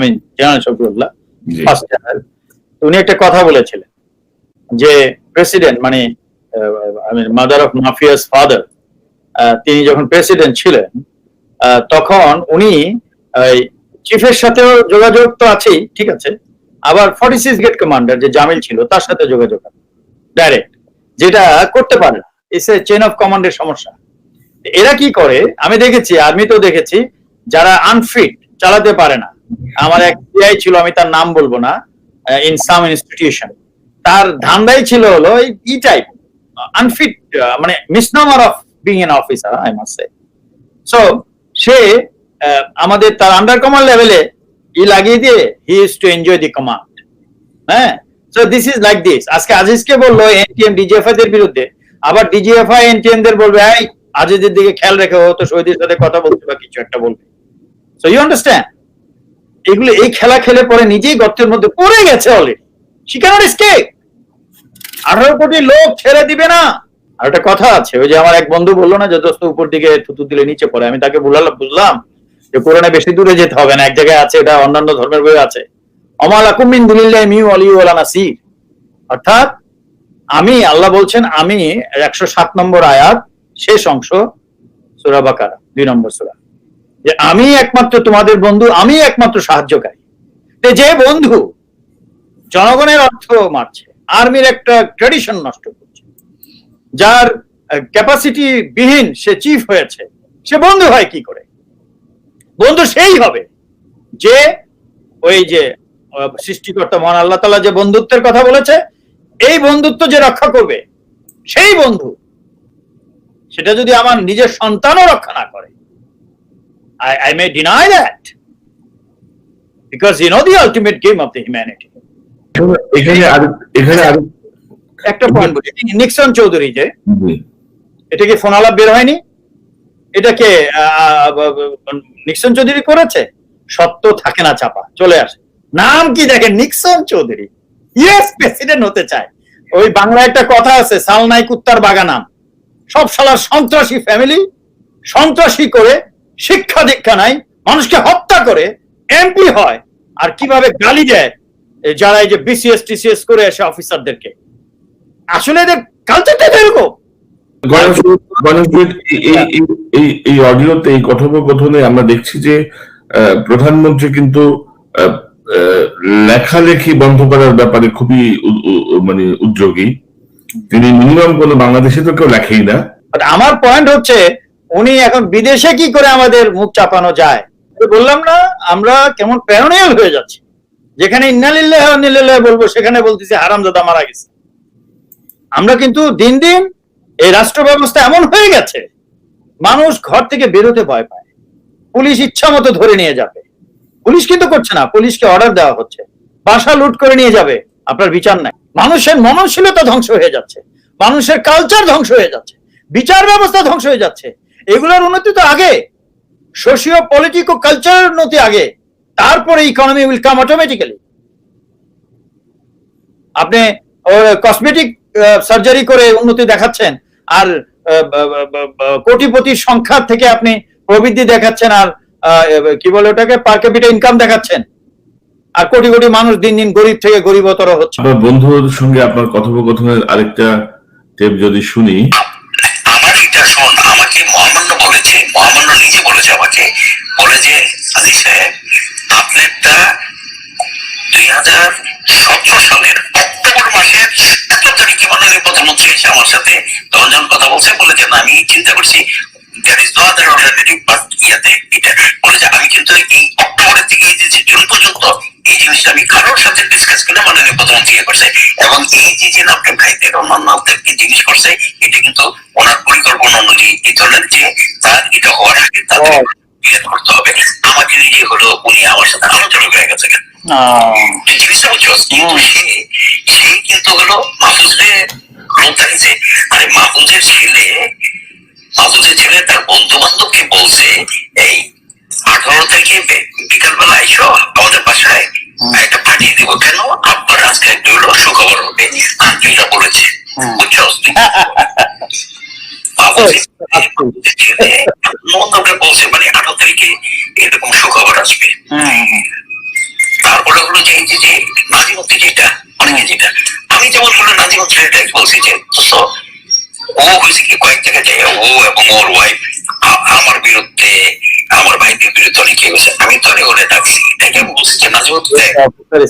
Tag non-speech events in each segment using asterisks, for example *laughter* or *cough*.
আমি general Shafiullah first general উনি একটা কথা বলেছিলেন যে প্রেসিডেন্ট মানে মাদার অফ মাফিয়াস ফাদার তিনি যখন প্রেসিডেন্ট ছিলেন তখন উনি চিফের সাথেও যোগাযোগ তো আছেই ঠিক আছে আবার ফর্টি সিক্স গেট কমান্ডার যে জামিল ছিল তার সাথে যোগাযোগ ডাইরেক্ট যেটা করতে পারে না ইটস চেন অফ কমান্ডের সমস্যা। এরা কি করে? আমি দেখেছি আর্মি তো দেখেছি যারা আনফিট চালাতে পারে না আমার এক পিআই ছিল, আমি তার নাম বলব না ইন সাম ইনস্টিটিউশন তার ধান্দাই ছিল হলো ই টাইপ আনফিট মানে misnomer of being an officer I must say so say আমাদের তার আন্ডার কমান্ড লেভেলে ই লাগিয়ে দিয়ে he is to enjoy the command হ্যাঁ? So this is like this আজকে আজিজকে বলল এনটিএম ডিজিএফআই দের বিরুদ্ধে। আবার ডিজিএফআই এনটিএম দের বলবে, এই, আজিজের দিকে খেয়াল রেখে, ও তো শহীদের সাথে কথা বলতে বা কিছু একটা বলবে। সো ইউ আন্ডারস্ট্যান্ড এগুলো এই খেলা খেলে পরে নিজেই গর্তের মধ্যে পড়ে গেছে অলরেডি শি ক্যানট এসকেপ আঠারো কোটি লোক ছেড়ে দিবে না। আর একটা কথা আছে, ওই যে আমার এক বন্ধু বলল না যে উপর দিকে থুতু দিলে নিচে পড়ে। আমি তাকে বললাম, বুঝলাম যে কোরআনে বেশি দূরে যেতে হবে না, এক জায়গায় আছে, এটা অন্যান্য ধর্মের বই আছে। অমাল আকুমিন দুলিল্লাহ মিউ আলী নাসির। অর্থাৎ আমি, আল্লাহ বলছেন, আমি একশো সাত নম্বর আয়াত, শেষ অংশ, সুরা বাকারা, দুই নম্বর সুরা। যে আমি একমাত্র তোমাদের বন্ধু, আমি একমাত্র সাহায্যকারী। যে বন্ধু জনগণের অর্থ মারছে, আর্মির একটা ট্রেডিশন নষ্ট করছে, যার ক্যাপাসিটি বিহীন সে চিফ হয়েছে, সে বন্ধু হয় কি করে? বন্ধু সেই হবে যে ওই যে সৃষ্টিকর্তা মহান আল্লাহ তালা যে বন্ধুত্বের কথা বলেছে, এই বন্ধুত্ব যে রক্ষা করবে, সেই বন্ধু, সেটা যদি আমার নিজের সন্তানও রক্ষা না করে I, I may deny that. Because you know the ultimate game of the humanity. একটা পয়েন্ট বলি নিক্সন চৌধুরী যে এটা কি ফোন আলাপ বের হয়নি? এটাকে নিক্সন চৌধুরী করেছে? সত্য থাকে না চাপা চলে আসে। নাম কি দেখেন? নিক্সন চৌধুরী। ইয়েস প্রেসিডেন্ট হতে চায়। ওই বাংলা একটা কথা আছে সালনাই কুত্তার বাগানাম। সব শালার সন্ত্রাসী ফ্যামিলি সন্ত্রাসী করে শিক্ষা দীক্ষা নাই মানুষকে হত্যা করে এমপি হয়। আর কীভাবে গালি দেয় যারা এই যে বিসিএস টিসিএস করে এসে অফিসারদেরকে? আসলে এদের কালচারটা এরকম। বিট, এই- অডিওতে এই কথোপকথনে আমরা দেখছি যে প্রধানমন্ত্রী কিন্তু লেখালেখি বন্ধ করার ব্যাপারে খুবই মানে উদ্যোগী। তিনি মিনিমাম কোনো বাংলাদেশে তো কেউ লেখেই না। আমার পয়েন্ট হচ্ছে উনি এখন বিদেশে কি করে আমাদের মুখ চাপানো যায়? বললাম না, আমরা কেমন প্যারোনিয়াল হয়ে যাচ্ছি। যেখানে বলব, সেখানে বলতেছি হারামজাদা মারা গেছে। আমরা কিন্তু দিন দিন এই রাষ্ট্র ব্যবস্থা এমন হয়ে গেছে, মানুষ ঘর থেকে বেরোতে ভয় পায়। পুলিশ ইচ্ছা মতো ধরে নিয়ে যাবে। পুলিশ কিন্তু করছে না, পুলিশকে অর্ডার দেওয়া হচ্ছে। বাসা লুট করে নিয়ে যাবে, আপনার বিচার নাই। মানুষের মননশীলতা ধ্বংস হয়ে যাচ্ছে। মানুষের কালচার ধ্বংস হয়ে যাচ্ছে। বিচার ব্যবস্থা ধ্বংস হয়ে যাচ্ছে। এগুলোর উন্নতি তো আগে। সোশিও পলিটিকো কালচারের উন্নতি আগে। তারপরে ইকোনমি উইল কাম অটোমেটিক্যালি আপনি কসমেটিক সার্জারি করে উন্নতি দেখাচ্ছেন, আর কোটিপতির সংখ্যা থেকে আপনি প্রবৃদ্ধি দেখাচ্ছেন, আর কি বলে ওটাকে পার ক্যাপিটা ইনকাম দেখাচ্ছেন। আর কোটি কোটি মানুষ দিন দিন গরিব থেকে গরিবতর হচ্ছে। বন্ধুর সঙ্গে আপনার কথোপকথনের আরেকটা টেপ যদি শুনি এই জিনিসটা কিন্তু সে সেই কিন্তু হলো মাহফুজে লোক দেখিয়েছে আরে মাহফুজের ছেলে মাহফুজের ছেলে তার বন্ধু বান্ধবকে বলছে এই আঠারো তারিখে বিকালবেলা আইসো আমাদের বাসায় একটা পাঠিয়ে দিব কেন আপনার আজকে একটু হলো সুখবর হবে আন্টিরা বলেছে বুঝছ হয়েছে কি কয়েক জায়গায় ও এবং ওর ওয়াইফ আমার বিরুদ্ধে আমার ভাইদের বিরুদ্ধে অনেকে গেছে আমি তো অনেক ওরে ডাকছি। আমি বলছি যে মাঝে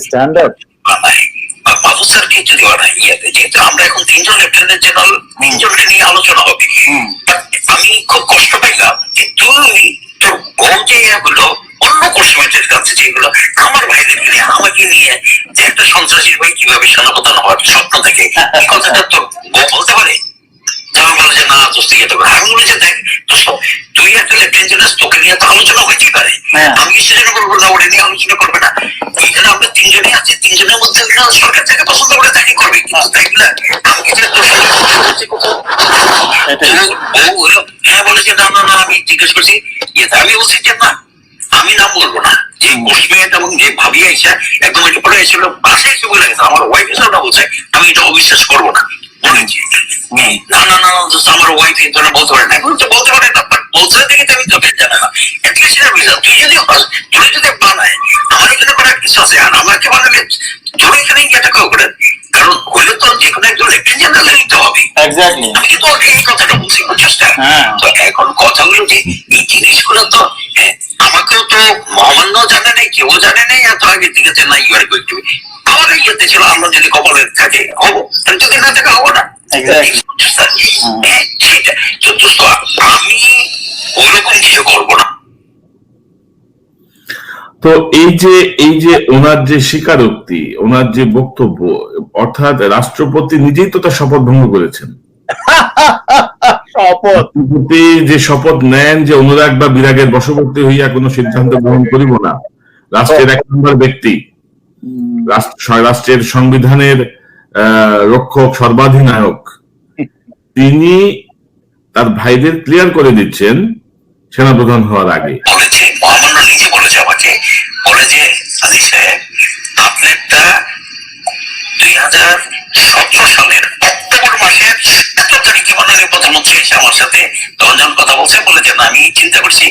স্ট্যান্ডার্ড বানাই বা বাবু স্যারকে যদি বানাই ইয়াতে যেহেতু আমরা এখন তিনজন লেফটেন্যান্ট জেনারেল তিনজনকে নিয়ে আলোচনা হবে। আমি খুব কষ্ট পাইলাম যে তুই তোর বউ যে অন্য কোর্সমেটের কাছে যেগুলো আমার ভাইদের নিয়ে আমাকে নিয়ে যে একটা সন্ত্রাসীর ভাই কীভাবে সেনাপ্রধান হওয়ার স্বপ্ন থেকে এই কথাটা তোর বলতে পারে? তারা বলে যে না দোস্ত ইয়ে দেবে আমি বলি যে দেখ দোস্ত তুই একটা জেনারেল তোকে নিয়ে তো আলোচনা হইতেই পারে। হ্যাঁ। আমি কি সেজন্য বলব না? ওটা নিয়ে আলোচনা করবে না? এখানে আমরা তিনজনই আছি। তিনজনের মধ্যে সরকার যাকে পছন্দ করে তাকে করবে। কিন্তু তাই না আমি কি বলছি। বউ হ্যাঁ বলে যে না না না আমি জিজ্ঞেস করছি ইয়ে আমি বলছি যে না আমি নাম বলব না। যে কোর্সমেট এবং যে ভাবি আইসা একদম একটু পরে এসেছিল বাসায় এসে বলে গেছে আমার ওয়াইফ এসে বলছে আমি এটা অবিশ্বাস করব না। বলেছি না না না আমার ওয়াইফ এই ধরনের বলতে পারে না। এখন তো বলতে পারে না but বলছে দেখে তো আমি তোকে জানা না। এটলিস্ট এটা বুঝলাম। তুই যদি তুই যদি বানায় আমার এখানে করার কিছু আছে। আর আমাকে বানালে তোর এখানে গিয়ে টাকাও করে? কারণ হইলে তো যে কোনো একজন লেফটেন্ট নিতে হবে। আমি কিন্তু এই কথাটা বলছি বুঝছিস না? হ্যাঁ। তো এখন কথাগুলো যে এই জিনিসগুলো তো হ্যাঁ, আমাকেও তো মহামান্য জানে নাই কেউ জানে নাই এত আগে থেকে যে না ইউ আর গোয়িং টু ইয়েতে ছিল আমরা যদি কপালে থাকে হব। আমি যদি না থাকে হব না? হ্যাঁ, আমি ওইরকম কিছু করব না। তো এই যে এই যে ওনার যে স্বীকারোক্তি ওনার যে বক্তব্য অর্থাৎ রাষ্ট্রপতি নিজেই তো তার শপথ ভঙ্গ করেছেন। *laughs* শপথ যে শপথ নেন যে অনুরাগ বা বিরাগের বশবর্তী হইয়া কোনো সিদ্ধান্ত গ্রহণ করিব না। রাষ্ট্রের এক নম্বর ব্যক্তি। রাষ্ট্রের সংবিধানের রক্ষক, সর্বাধিনায়ক। তিনি তার ভাইদের ক্লিয়ার করে দিচ্ছেন সেনাপ্রধান হওয়ার আগে। যখন কথা বলছে বলে যে আমি চিন্তা করছি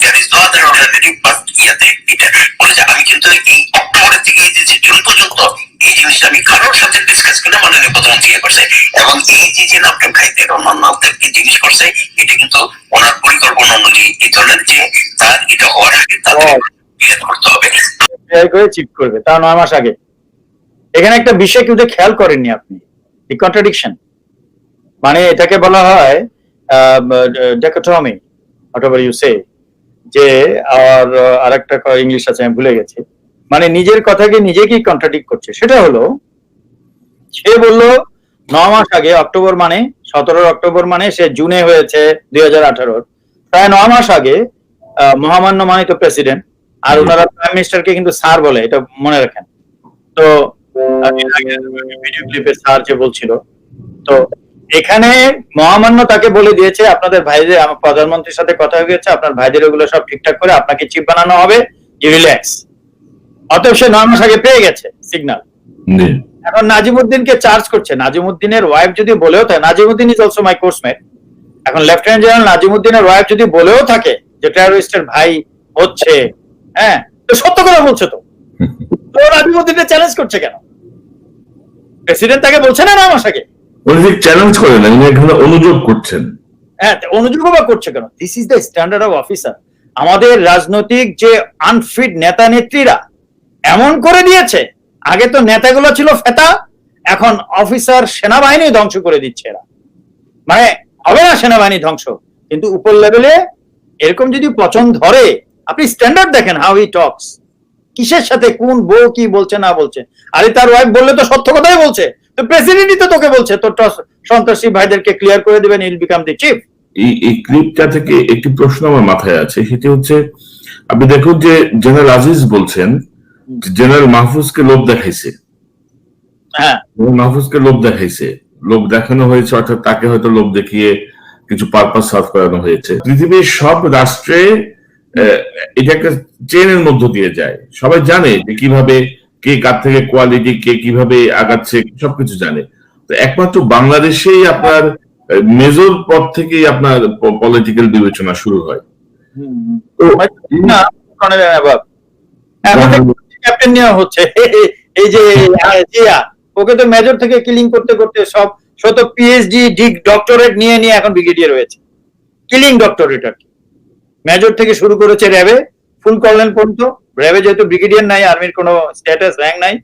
there is no other alternative but ইয়াতে এটা বলে যে আমি কিন্তু এই অক্টোবরের থেকে এই যে জুন পর্যন্ত এই জিনিসটা আমি কারোর সাথে ডিসকাস করে মাননীয় প্রধানমন্ত্রী ইয়ে করছে এবং এই যে যে আপনার ভাইদের অন্যান্য কি জিনিস করছে এটা কিন্তু ওনার পরিকল্পনা অনুযায়ী এই ধরনের যে তার এটা হওয়ার আগে তাদের বিয়ে করতে হবে। করে চিট করবে তা নয় মাস আগে। এখানে একটা বিষয় কিন্তু খেয়াল করেননি আপনি কন্ট্রাডিকশন মানে এটাকে বলা হয় ডেকোটমি হোয়াট ইউ সে যে আর আরেকটা ইংলিশ আছে আমি ভুলে গেছি। মানে নিজের কথাকে নিজেকেই কন্ট্রাডিক্ট করছে। সেটা হলো সে বলল ন মাস আগে অক্টোবর মানে সতেরো অক্টোবর মানে সে জুনে হয়েছে দুই হাজার আঠারোর। প্রায় ন মাস আগে মহামান্য মানিত প্রেসিডেন্ট আর ওনারা প্রাইম মিনিস্টারকে কিন্তু স্যার বলে এটা মনে রাখেন। তো ভিডিও ক্লিপে স্যার যে বলছিল তো এখানে মহামান্য তাকে বলে দিয়েছে আপনাদের ভাইদের প্রধানমন্ত্রীর সাথে কথা হয়ে গেছে আপনার ভাইদের ওগুলো সব ঠিকঠাক করে আপনাকে চিপ বানানো হবে রিল্যাক্স অতএব সে নয় মাস আগে পেয়ে গেছে সিগন্যাল জি। এখন নাজিমুদ্দিনকে চার্জ করছে। নাজিমুদ্দিনের ওয়াইফ যদি বলেও থাকে Nazimuddin is also my coursemate এখন লেফটেন্যান্ট জেনারেল নাজিমুদ্দিনের ওয়াইফ যদি বলেও থাকে যে টেরোরিস্টের ভাই হচ্ছে হ্যাঁ তো সত্য কথা বলছে তো। *laughs* তো নাজিমুদ্দিনকে চ্যালেঞ্জ করছে কেন? প্রেসিডেন্ট তাকে বলছে না না মাস আগে উনি উনি এখানে অনুযোগ করছেন। হ্যাঁ অনুযোগ বা করছে কেন? This is the standard of officer আমাদের রাজনৈতিক যে আনফিট নেতা নেত্রীরা, এমন করে দিয়েছে। আগে তো নেতাগুলো ছিল ফেতা, এখন অফিসার সেনাবাহিনী ধ্বংস করে দিচ্ছে এরা। মানে হবে না সেনাবাহিনী ধ্বংস, কিন্তু উপর লেভেলে এরকম যদি পচন ধরে, আপনি স্ট্যান্ডার্ড দেখেন হাউ হি টক্স কিসের সাথে কোন বউ কি বলছে না বলছে? আরে তার ওয়াইফ বললে তো সত্য কথাই বলছে। তো প্রেসিডেন্টই তো তোকে বলছে তোর সন্ত্রাসী ভাইদেরকে ক্লিয়ার করে দেবেন ইল বিকাম দি চিফ এই এই ক্লিপটা থেকে একটি প্রশ্ন আমার মাথায় আছে সেটি হচ্ছে আপনি দেখুন যে জেনারেল আজিজ বলছেন জেনারেল মাহফুজকে লোভ দেখাইছে। হ্যাঁ। মাহফুজকে লোভ দেখাইছে। লোভ দেখানো হয়েছে অর্থাৎ তাকে হয়তো লোভ দেখিয়ে কিছু পারপাস সার্ভ করানো হয়েছে। পৃথিবীর সব রাষ্ট্রে এটা একটা চেনের মধ্য দিয়ে যায়। সবাই জানে যে কীভাবে কে কার থেকে কোয়ালিটি কে কীভাবে আগাচ্ছে সবকিছু জানে। তো একমাত্র বাংলাদেশেই আপনার মেজর পদ থেকেই আপনার পলিটিক্যাল বিবেচনা শুরু হয়। ক্যাপ্টেন *laughs* নেওয়া হচ্ছে। এই যে জিয়া ওকে তো মেজর থেকে কিলিং করতে করতে সব শত পিএইচডি ডিগ ডক্টরেট নিয়ে নিয়ে এখন ব্রিগেডিয়ার হয়েছে। কিলিং ডক্টরেট আর কি। মেজর থেকে শুরু করেছে র্যাবে ফুল কর্নেল পর্যন্ত। র্যাবে যেহেতু ব্রিগেডিয়ার নাই, আর্মির কোনো স্ট্যাটাস র্যাঙ্ক নাই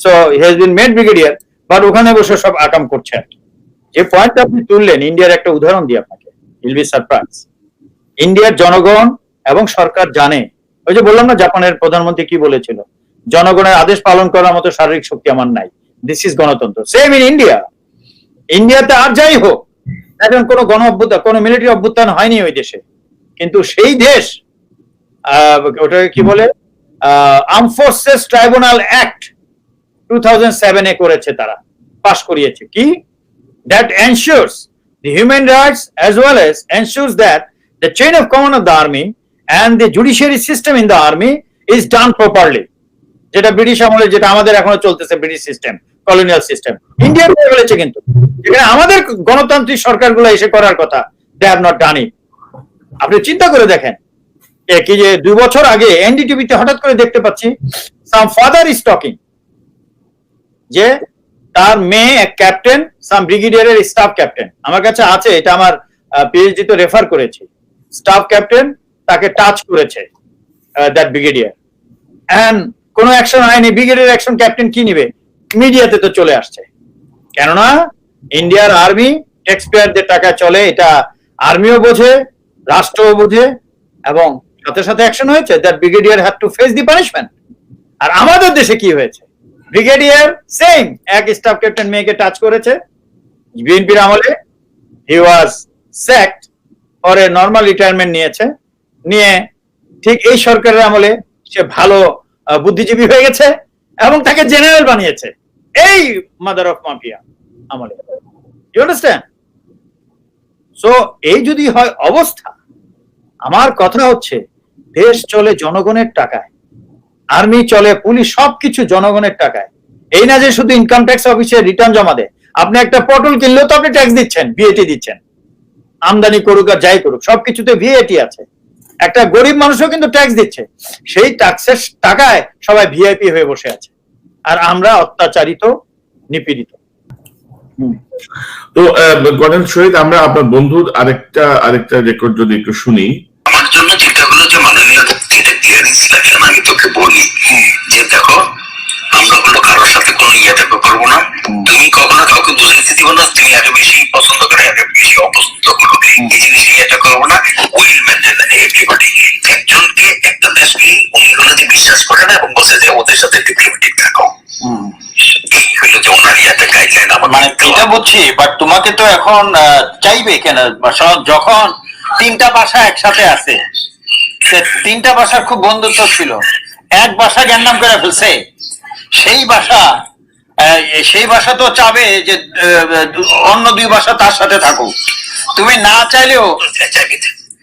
so he has been made brigadier but ওখানে বসে সব আকাম করছে যে পয়েন্টটা আপনি তুললেন, ইন্ডিয়ার একটা উদাহরণ দিই আপনাকে ইল বি সারপ্রাইজ ইন্ডিয়ার জনগণ এবং সরকার জানে। ওই যে বললাম না, জাপানের প্রধানমন্ত্রী কি বলেছিল? জনগণের আদেশ পালন করার মতো শারীরিক শক্তি আমার নাই। দিস ইজ গণতন্ত্র। সেম ইন ইন্ডিয়া ইন্ডিয়াতে আর যাই হোক এখন কোনো গণ অভ্যুত্থান, কোনো মিলিটারি অভ্যুত্থান হয়নি ওই দেশে। কিন্তু সেই দেশ ওটাকে কি বলে? Armed forces tribunal act two thousand সেভেনে করেছে তারা। পাশ করিয়েছে। কি? That ensures the human rights as well as ensures that the chain of command of the army and the judiciary system in the army is done properly যেটা British আমলে, যেটা আমাদের এখনও চলতেছে ব্রিটিশ সিস্টেম কলোনিয়াল সিস্টেম ইন্ডিয়ার হয়ে কিন্তু, যেখানে আমাদের গণতান্ত্রিক সরকারগুলো এসে করার কথা দে হ্যাভ নট ডান ইট আপনি চিন্তা করে দেখেন কি যে দুই বছর আগে এনডিটিভিতে হঠাৎ করে দেখতে পাচ্ছি সাম ফাদার ইজ টকিং যে তার মেয়ে এক ক্যাপ্টেন সাম ব্রিগেডিয়ারের স্টাফ ক্যাপ্টেন আমার কাছে আছে, এটা আমার পিএইচডি তো রেফার করেছি। স্টাফ ক্যাপ্টেন তাকে টাচ করেছে দ্যাট ব্রিগেডিয়ার এন্ড কোনো অ্যাকশন হয়নি ব্রিগেডিয়ার অ্যাকশন ক্যাপ্টেন কি নিবে? মিডিয়াতে তো চলে আসছে। কেননা ইন্ডিয়ার আর্মি ট্যাক্সপেয়ারদের টাকা চলে, এটা আর্মিও বোঝে, রাষ্ট্রও বোঝে, এবং সাথে সাথে অ্যাকশন হয়েছে that brigadier had to face the punishment আর আমাদের দেশে কি হয়েছে? ব্রিগেডিয়ার সেম এক স্টাফ ক্যাপ্টেন মেয়েকে টাচ করেছে। বিএনপির আমলে হি ওয়াজ স্যাকড পরে নর্মাল রিটায়ারমেন্ট নিয়েছে। নিয়ে ঠিক এই সরকারের আমলে সে ভালো বুদ্ধিজীবী হয়ে গেছে এবং তাকে জেনারেল বানিয়েছে। এই মাদার অফ মাফিয়া আমলে। ইউ আন্ডারস্ট্যান্ড সো এই যদি হয় অবস্থা, আমার কথা হচ্ছে দেশ চলে জনগণের টাকায় আর্মি চলে পুলিশ সবকিছু জনগণের টাকায়। এই না যে শুধু ইনকাম ট্যাক্স অফিসে রিটার্ন জমা দেয় আপনি একটা পটল কিনলেও তো আপনি ট্যাক্স দিচ্ছেন ভিএটি দিচ্ছেন। আমদানি করুক আর যাই করুক সবকিছুতে ভিএটি আছে। একটা গরিব মানুষও কিন্তু ট্যাক্স দিচ্ছে। সেই ট্যাক্সের টাকায় সবাই ভিআইপি হয়ে বসে আছে। আর আমরা অত্যাচারিত নিপীড়িত। হুম। তো আহ, গণেন শহীদ আমরা আপনার বন্ধুর আরেকটা আরেকটা রেকর্ড যদি একটু শুনি। আমার জন্য চিন্তা করল যে মাননীয় ক্লিয়ারিং সিলেকশন আমি তোকে বলি যে দেখো আমরা কোনো কারোর সাথে কোনো ইয়েটা করব না। তুমি কখনো কাউকে দুর্নীতি দিব না তুমি আগে বেশি পছন্দ করে আগে বেশি অপছন্দ করো। এই জিনিস ইয়েটা করব না উইল মেনটেন এভরিবডি একজনকে একটা দেশকে উনি হলো যে বিশ্বাস করে না এবং বলছে যে ওদের সাথে ডিপ্লোমেটিক থাকো। এই হলো যে ওনার ইয়েটা গাইডলাইন আমার মানে এটা বুঝছি বাট তোমাকে তো এখন চাইবে কেন? যখন তিনটা বাসা একসাথে আছে সে তিনটা বাসার খুব বন্ধুত্ব ছিল। এক বাসা জ্ঞান করে ফেলছে। সেই বাসা সেই বাসা তো চাবে যে অন্য দুই বাসা তার সাথে থাকুক। তুমি না চাইলেও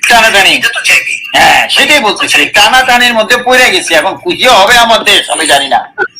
টানাটানি। হ্যাঁ সেটাই বলতেছি টানাটানির মধ্যে পড়ে গেছি। এখন কি হবে আমার দেশ, আমি জানি না।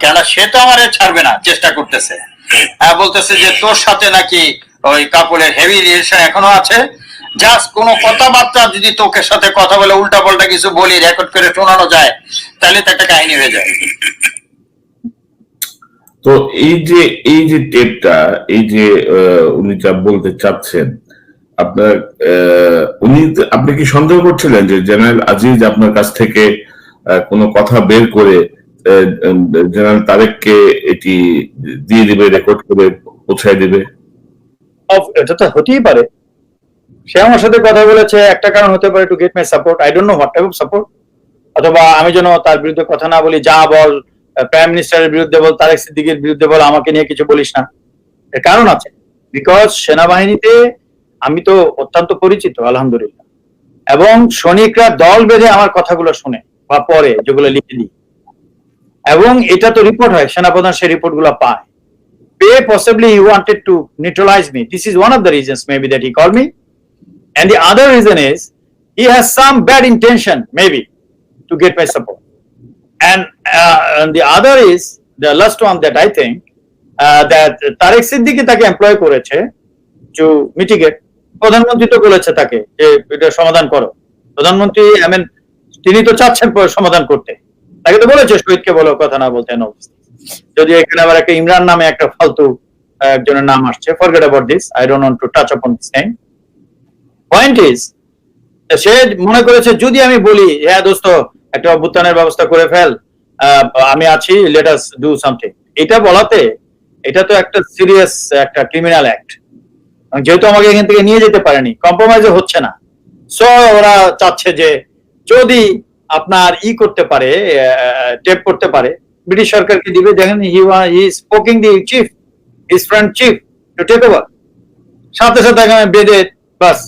কেননা সে তো আমার ছাড়বে না চেষ্টা করতেছে। হ্যাঁ বলতেছে যে তোর সাথে নাকি ওই কাপড়ের হেভি রিলেশন এখনও আছে? জাস্ট কোনো কথাবার্তা যদি তোকে সাথে কথা বলে উল্টা পাল্টা কিছু বলি রেকর্ড করে শোনানো যায় তাহলে তো একটা কাহিনী হয়ে যায়। তো এই যে এই যে টেপটা এই যে উনি যা বলতে চাচ্ছেন আপনার আহ, উনি আপনি কি সন্দেহ করছিলেন যে জেনারেল আজিজ আপনার কাছ থেকে কোনো কথা বের করে জেনারেল তারেককে এটি দিয়ে দিবে রেকর্ড করে পৌঁছায় দিবে। এটা তো হতেই পারে। সে আমার সাথে কথা বলেছে, একটা কারণ হতে পারে to get my support I don't know what type of support অথবা আমি যেন তার বিরুদ্ধে কথা না বলি, যা বল প্রাইম মিনিস্টারের বিরুদ্ধে বল, তারেক সিদ্দিকের বিরুদ্ধে বল, আমাকে নিয়ে কিছু বলিস না। এর কারণ আছে। বিকজ সেনাবাহিনীতে আমি তো অত্যন্ত পরিচিত, আলহামদুলিল্লাহ। এবং সৈনিকরা দল বেঁধে আমার কথাগুলো শুনে, বা পরে যেগুলো লিখে দিই এবং এটা তো রিপোর্ট হয় সেনাপ্রধান সেই রিপোর্টগুলো পায় wanted to neutralize me. This is one of the reasons maybe that he called me. And the other reason is he has some bad intention maybe to get my support. And, uh, and the other is the last one that I think uh, that Tarek Siddiqui তাকে employ করেছে to mitigate প্রধানমন্ত্রী তো বলেছে তাকে যে এটা সমাধান করো প্রধানমন্ত্রী আই মিন তিনি তো চাচ্ছেন সমাধান করতে তাকে তো বলেছে শহীদকে বলো, কথা না বলতে যদি এখানে আবার একটা ইমরান নামে একটা ফালতু একজনের নাম আসছে forget about this I don't to touch upon this name point is সে মনে করেছে, যদি আমি বলি হ্যাঁ দোস্ত, একটা অভ্যুত্থানের ব্যবস্থা করে ফেল আমি আছি লেট আস ডু সামথিং এটা বলাতে, এটা তো একটা সিরিয়াস একটা ক্রিমিনাল অ্যাক্ট যেহেতু আমাকে এখান থেকে নিয়ে যেতে পারেনি কম্প্রোমাইজও হচ্ছে না। সো ওরা চাচ্ছে যে, যদি আপনার ই করতে পারে টেপ করতে পারে। ব্রিটিশ সরকারকে দিবে? দেখেন he he speaking the chief his friend chief to take over সাথে সাথে এখানে বেঁধে বাস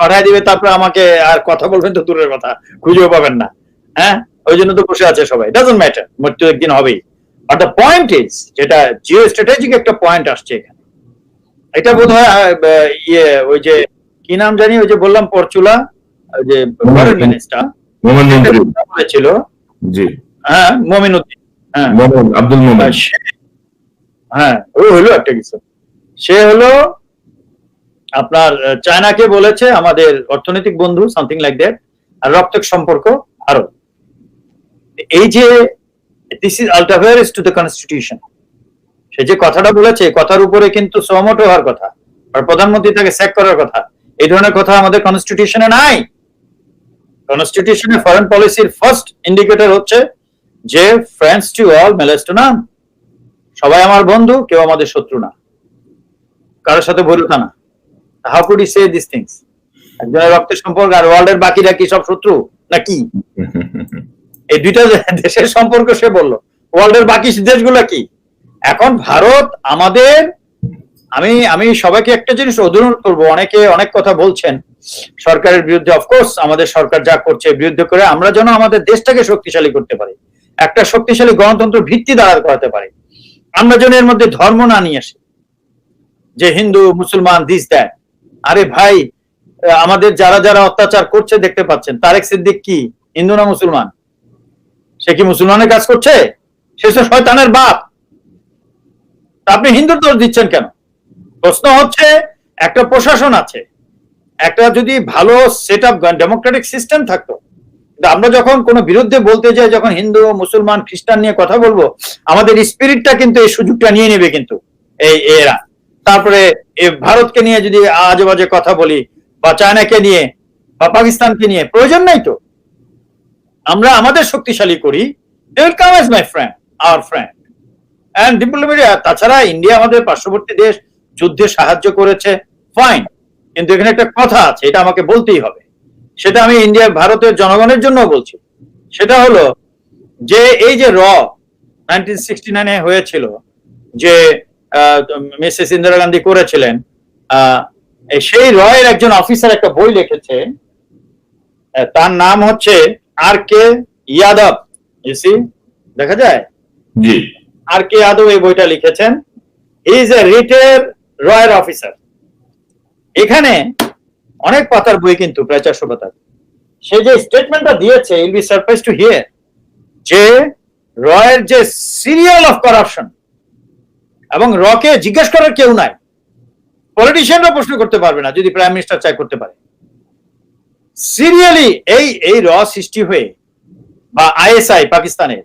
পাঠায় দিবে, তারপরে আমাকে আর কথা বলবেন তো দূরের কথা, খুঁজেও পাবেন না। হ্যাঁ? ওই জন্য তো বসে আছে সবাই। ডাজন্ট ম্যাটার মৃত্যু একদিন হবেই। আর দ্য পয়েন্ট ইজ যেটা জিও স্ট্র্যাটেজিক একটা পয়েন্ট আসছে এখানে। এটা বোধ হয় ইয়ে ওই যে, কি নাম জানি, ওই যে বললাম, পরচুলা, ওই যে ফরেন মিনিস্টার জি। হ্যাঁ মমিন উদ্দিন হ্যাঁ আব্দুল মোমেন। হ্যাঁ ও হলো একটা কিছু। সে হলো আপনার চায়নাকে বলেছে আমাদের অর্থনৈতিক বন্ধু সামথিং লাইক দ্যাট আর রক্তক সম্পর্ক ভারত। এই যে this is ultra vires to the constitution সে যে কথাটা বলেছে কথার উপরে কিন্তু সহমত হওয়ার কথা। আর প্রধানমন্ত্রী তাকে স্যাক করার কথা। এই ধরনের কথা আমাদের কনস্টিটিউশনে নাই। কনস্টিটিউশনে ফরেন পলিসির ফার্স্ট ইন্ডিকেটর হচ্ছে যে friends to all malice to none. সবাই আমার বন্ধু, কেউ আমাদের শত্রু না। কারোর সাথে ভরুতা না। How could say this things একজনের রক্তের সম্পর্ক আর ওয়ার্ল্ডের বাকিরা কি সব শত্রু নাকি? এই দুইটা দেশের সম্পর্ক সে বলল। ওয়ার্ল্ডের বাকি দেশগুলো কি? এখন ভারত আমাদের আমি আমি সবাইকে একটা জিনিস অনুরোধ করব, অনেকে অনেক কথা বলছেন সরকারের বিরুদ্ধে অফকোর্স আমাদের সরকার যা করছে বিরুদ্ধে করে আমরা যেন আমাদের দেশটাকে শক্তিশালী করতে পারি, একটা শক্তিশালী গণতন্ত্র ভিত্তি দাঁড় করাতে পারি। আমরা যেন এর মধ্যে ধর্ম না নিয়ে আসি, যে হিন্দু, মুসলমান দিস দ্যাট আরে ভাই, আমাদের যারা যারা অত্যাচার করছে দেখতে পাচ্ছেন, তারেক সিদ্দিক কি? হিন্দু না মুসলমান? সে কি মুসলমানের কাজ করছে? সে তো শয়তানের বাপ। আপনি হিন্দুর দোষ দিচ্ছেন কেন? প্রশ্ন হচ্ছে, একটা প্রশাসন আছে, একটা যদি ভালো সেট আপ ডেমোক্রেটিক সিস্টেম থাকতো আমরা যখন কোনো বিরুদ্ধে বলতে যাই, যখন হিন্দু, মুসলমান, খ্রিস্টান নিয়ে কথা বলব, আমাদের স্পিরিটটা কিন্তু এই সুযোগটা নিয়ে নেবে কিন্তু, এই এরা। তারপরে ভারতকে নিয়ে যদি আজে বাজে কথা বলি, বা চায়নাকে নিয়ে, বা পাকিস্তানকে নিয়ে, প্রয়োজন নাই তো। আমরা আমাদের শক্তিশালী করি they come as my friend our friend and diplomatic তাছাড়া ইন্ডিয়া আমাদের পার্শ্ববর্তী দেশ যুদ্ধে সাহায্য করেছে ফাইন কিন্তু এখানে একটা কথা আছে এটা আমাকে বলতেই হবে। সেটা আমি ইন্ডিয়া ভারতের জনগণের জন্য বলছি। সেটা হলো যে এই যে র নাইনটিন সিক্সটি নাইনে হয়েছিল যে মিসেস ইন্দিরা গান্ধী করেছিলেন সেই রয়ের একজন অফিসার একটা বই লিখেছে তার নাম হচ্ছে আর কে ইয়াদব। ইসি দেখা যায়? জি। আর কে যাদব এই বইটা লিখেছেন। Is a retired royal officer. এখানে অনেক পাতার বই কিন্তু প্রায় চারশো পাতার। সে যে স্টেটমেন্টটা দিয়েছে I'll be surprise to hear যে রয়ের যে সিরিয়াল অফ করাপশন এবং রকে জিজ্ঞেস করার কেউ নাই। পলিটিশিয়ানরা প্রশ্ন করতে পারবে না, যদি প্রাইম মিনিস্টার চাই করতে পারে। সিরিয়ালি এই এই র সৃষ্টি হয়ে বা আইএসআই পাকিস্তানের,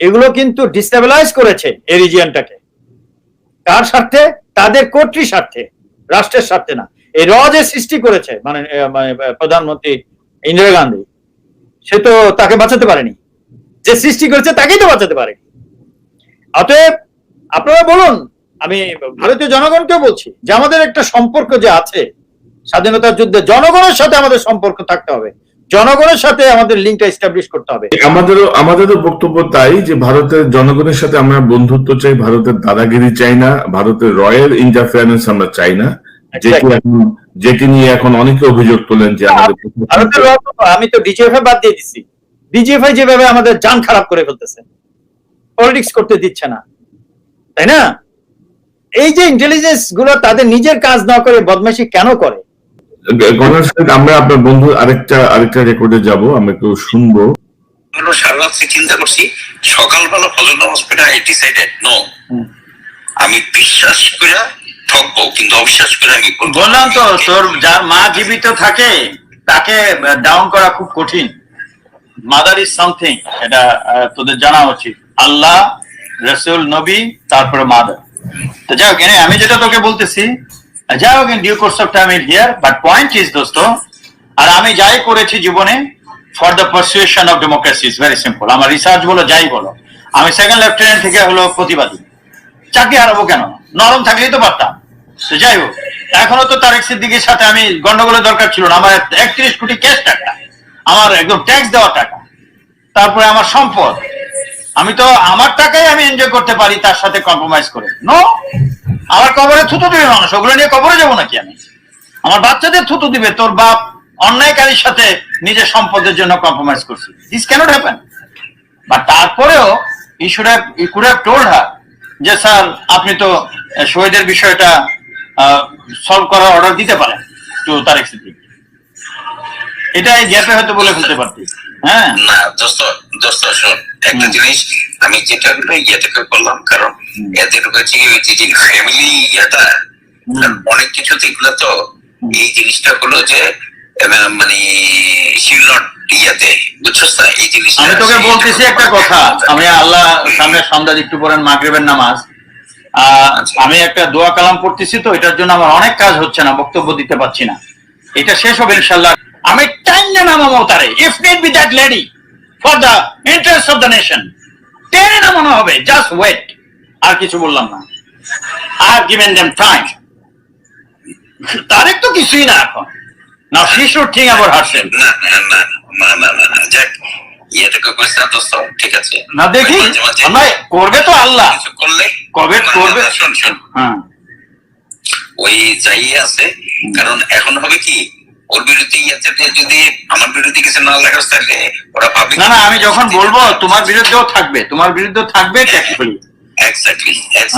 এগুলো কিন্তু ডিস্টেবিলাইজ করেছে এই রিজিয়নটাকে কার স্বার্থে? তাদের কর্তৃ স্বার্থে, রাষ্ট্রের স্বার্থে না। এই র যে সৃষ্টি করেছে মানে মানে প্রধানমন্ত্রী ইন্দিরা গান্ধী। সে তো তাকে বাঁচাতে পারেনি। যে সৃষ্টি করেছে তাকেই তো বাঁচাতে পারে অতএব, আপনারা বলুন, আমি ভারতীয় জনগণকেও বলছি, যে আমাদের একটা সম্পর্ক যে আছে, স্বাধীনতার যুদ্ধে জনগণের সাথে আমাদের সম্পর্ক থাকতে হবে। জনগণের সাথে আমাদের লিঙ্কটা এস্টাবলিশ করতে হবে। আমাদেরও আমাদেরও বক্তব্য তাই যে ভারতের জনগণের সাথে আমরা বন্ধুত্ব চাই ভারতের দাদাগিরি চাই না ভারতের রয়্যাল ইন্টারফেয়ারেন্স আমরা চাই না। যেটি নিয়ে এখন অনেকে অভিযোগ তোলেন যে আমাদের ভারতের আমি তো ডিজিএফআই বাদ দিয়ে দিচ্ছি ডিজিএফআই যেভাবে আমাদের যান খারাপ করে ফেলতেছে পলিটিক্স করতে দিচ্ছে না। তাই না? এই যে ইন্টেলিজেন্সগুলো তাদের নিজের কাজ না করে বদমাইশি কেন করে? আমরা আপনার বন্ধু আরেকটা আরেকটা রেকর্ডে যাব আমরা একটু শুনব। সারা চিন্তা করছি? সকালবেলা ফজর নামাজ পড়ে আই ডিসাইডেড নো। আমি বিশ্বাস করে ঠকবো কিন্তু অবিশ্বাস করে আমি বললাম তো তোর যার মা জীবিত থাকে তাকে ডাউন করা খুব কঠিন। মাদার ইজ সামথিং এটা তোদের জানা উচিত। আল্লাহ রসুল নবী তারপরে মাদার তো যাই হোক আমি যেটা তোকে বলতেছি যাই হোক due course of time in here but point is দোস্ত, আর আমি যাই করেছি জীবনে for the persuasion of democracy is very simple আমার রিসার্চ বলো, যাই বলো। আমি সেকেন্ড লেফটেন্যান্ট থেকে হলো প্রতিবাদী। চাকরি হারাবো কেন? নরম থাকলেই তো পারতাম। তো যাই হোক, এখনও তো তারেক সিদ্দিকির সাথে আমি গন্ডগোলের দরকার ছিল না। আমার একত্রিশ কোটি ক্যাশ টাকা, আমার একদম ট্যাক্স দেওয়া টাকা। তারপরে আমার সম্পদ। আমি তো, আমার টাকাই আমি এনজয় করতে পারি তার সাথে কম্প্রোমাইজ করে। নো আমার কবরে থুতু দিবে মানুষ, ওগুলো নিয়ে কবরে যাব নাকি আমি? আমার বাচ্চাদের থুতু দিবে, তোর বাপ অন্যায়কারীর সাথে নিজের সম্পদের জন্য কম্প্রোমাইজ করছে। দিস ক্যানট হ্যাপেন বা তারপরেও I should have I could have told her যে, স্যার, আপনি তো শহীদের বিষয়টা সলভ করার অর্ডার দিতে পারেন। তো তারেক সিদ্দিক এটা এই গ্যাপে হয়তো বলে ফেলতে পারতি হ্যাঁ। না দোস্ত দোস্ত শোন একটা জিনিস আমি যেটা ইয়েটাকে কারণ এতে ঢুকেছি ওই যে ফ্যামিলি ইয়েটা অনেক কিছু দেখলে তো এই জিনিসটা হলো যে মানে শিল ইয়াতে বুঝছস না এই জিনিসটা আমি তোকে বলতেছি একটা কথা। আমি আল্লাহ সামনে সন্ধ্যা একটু পড়েন মাগরিবের নামাজ। আহ, আমি একটা দোয়া কালাম পড়তেছি তো এটার জন্য আমার অনেক কাজ হচ্ছে না বক্তব্য দিতে পারছি না। এটা শেষ হবে ইনশাল্লাহ। আমি টাইম না নামাবো তারে if need be that lady for the interest of the nation টেনে নামানো হবে জাস্ট ওয়েট আর কিছু বললাম না। আর গিভেন দেম টাইম তারেক তো কিছুই না এখন। না শি শুড থিঙ্ক অ্যাবাউট না না না না যাক ঠিক আছে। না দেখি। করবে তো আল্লাহ। করলে? কবে করবে? না, শোন শোন। হ্যাঁ। ওই যাই আছে কারণ এখন হবে কি? ওর বিরুদ্ধে ইয়াতে যদি আমার বিরুদ্ধে কিছু না তাহলে ওরা পাবলিক না না আমি যখন বলব তোমার বিরুদ্ধেও থাকবে তোমার বিরুদ্ধে থাকবে ট্যাক্সফুলি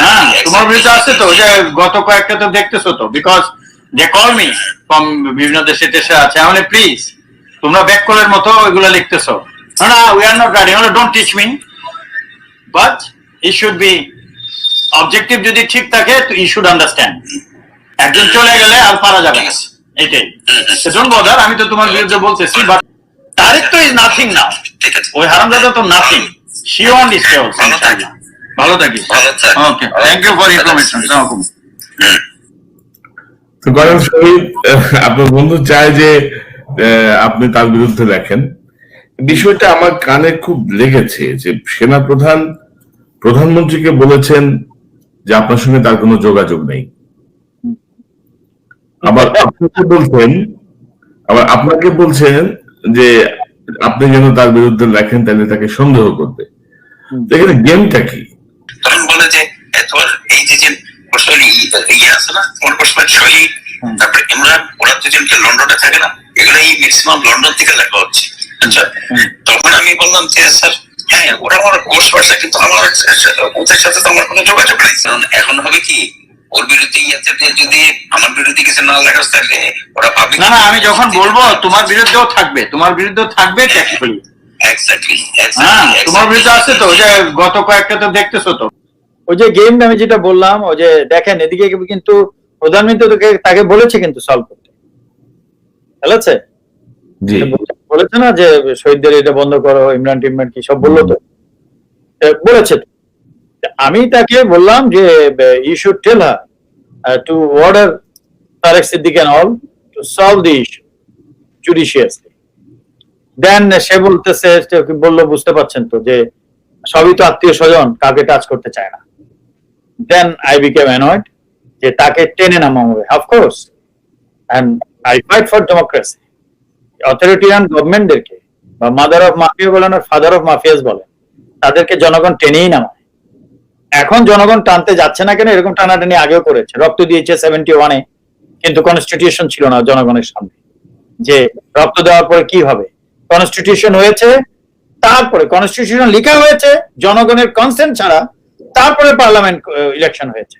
হ্যাঁ তোমার বিরুদ্ধে আছে তো যে গত কয়েকটা তো দেখতেছো তো because they call me from বিভিন্ন দেশে দেশে আছে আমি প্লিজ তোমরা ব্যাক কলের মতো ওইগুলো লিখতেছো। না না we are not writing don't teach me but I should be objective যদি ঠিক থাকে তো ই শুড আন্ডারস্ট্যান্ড একজন চলে গেলে আর পারা যাবে না। এটাই ডোন্ট বদার আমি তো তোমার বিরুদ্ধে বলতেছি বাট তারিখ তো ইজ নাথিং আছে। ওই হারামজাদা তো নাথিং শি ওয়ান ইজ ভালো থাকি। ভালো। Okay thank you for information তো গণেশ শহীদ আপনার বন্ধু চায় যে আহ, আপনি তার বিরুদ্ধে দেখেন বিষয়টা আমার কানে খুব লেগেছে যে সেনা প্রধান প্রধানমন্ত্রীকে বলেছেন যে আপনার সঙ্গে তার কোনো যোগাযোগ নেই। আবার আপনাকে বলছেন আবার আপনাকে বলছেন যে আপনি যেন তার বিরুদ্ধে লেখেন তাহলে তাকে সন্দেহ করবে এখানে গেমটা কি? তখন বলে যে তোর এই যে যে শৈলী ইয়ে আছে না তোমার শৈলী তারপরে ইমরান ওরা দুজনকে লন্ডনে থাকে না? এগুলো এই ম্যাক্সিমাম লন্ডন থেকে লেখা হচ্ছে। আচ্ছা তখন আমি বললাম যে স্যার হ্যাঁ ওরা আমার কোর্স করছে কিন্তু আমার ওদের সাথে তো আমার কোনো যোগাযোগ নেই। কারণ এখন হবে কি ওর বিরুদ্ধে ইয়াতে যদি আমার বিরুদ্ধে কিছু না লাগাস তাহলে ওরা পাবলিক না না আমি যখন বলব তোমার বিরুদ্ধেও থাকবে তোমার বিরুদ্ধেও থাকবে ট্যাক্সফুলি হ্যাঁ তোমার বিরুদ্ধে আছে তো যে গত কয়েকটা তো দেখতেছো তো। ওই যে গেম আমি যেটা বললাম ওই যে দেখেন এদিকে কিন্তু প্রধানমন্ত্রী তোকে তাকে বলেছে কিন্তু সলভ করতে। বলেছে জি। বলেছে না যে শহীদদের এটা বন্ধ করো ইমরান টিমরান কি সব বলল তো? বলেছে তো। আমি তাকে বললাম যে you should tell her to order Tarek Siddique and all to solve the issue judiciously then সে বলতেছে বলল, বুঝতে পারছেন তো যে সবই তো আত্মীয় স্বজন, কাউকে টাচ করতে চায় না। দেন আই বিকেম অ্যানয়েড যে তাকে টেনে নামা হবে of course and I fight for democracy authoritarian গভর্নমেন্টদেরকে বা মাদার অফ মাফিয়া বলেন আর ফাদার অফ মাফিয়াস বলেন, তাদেরকে জনগণ টেনেই নামায়। এখন জনগণ টানতে যাচ্ছে না কেন? এরকম টানাটানি আগেও করেছে। রক্ত দিয়েছে সেভেন্টি ওয়ানে কিন্তু কনস্টিটিউশন ছিল না জনগণের সামনে। যে রক্ত দেওয়ার পরে কি হবে? কনস্টিটিউশন হয়েছে, তারপরে কনস্টিটিউশন লিখা হয়েছে, জনগণের কনসেন্ট ছাড়া, তারপরে পার্লামেন্ট ইলেকশন হয়েছে।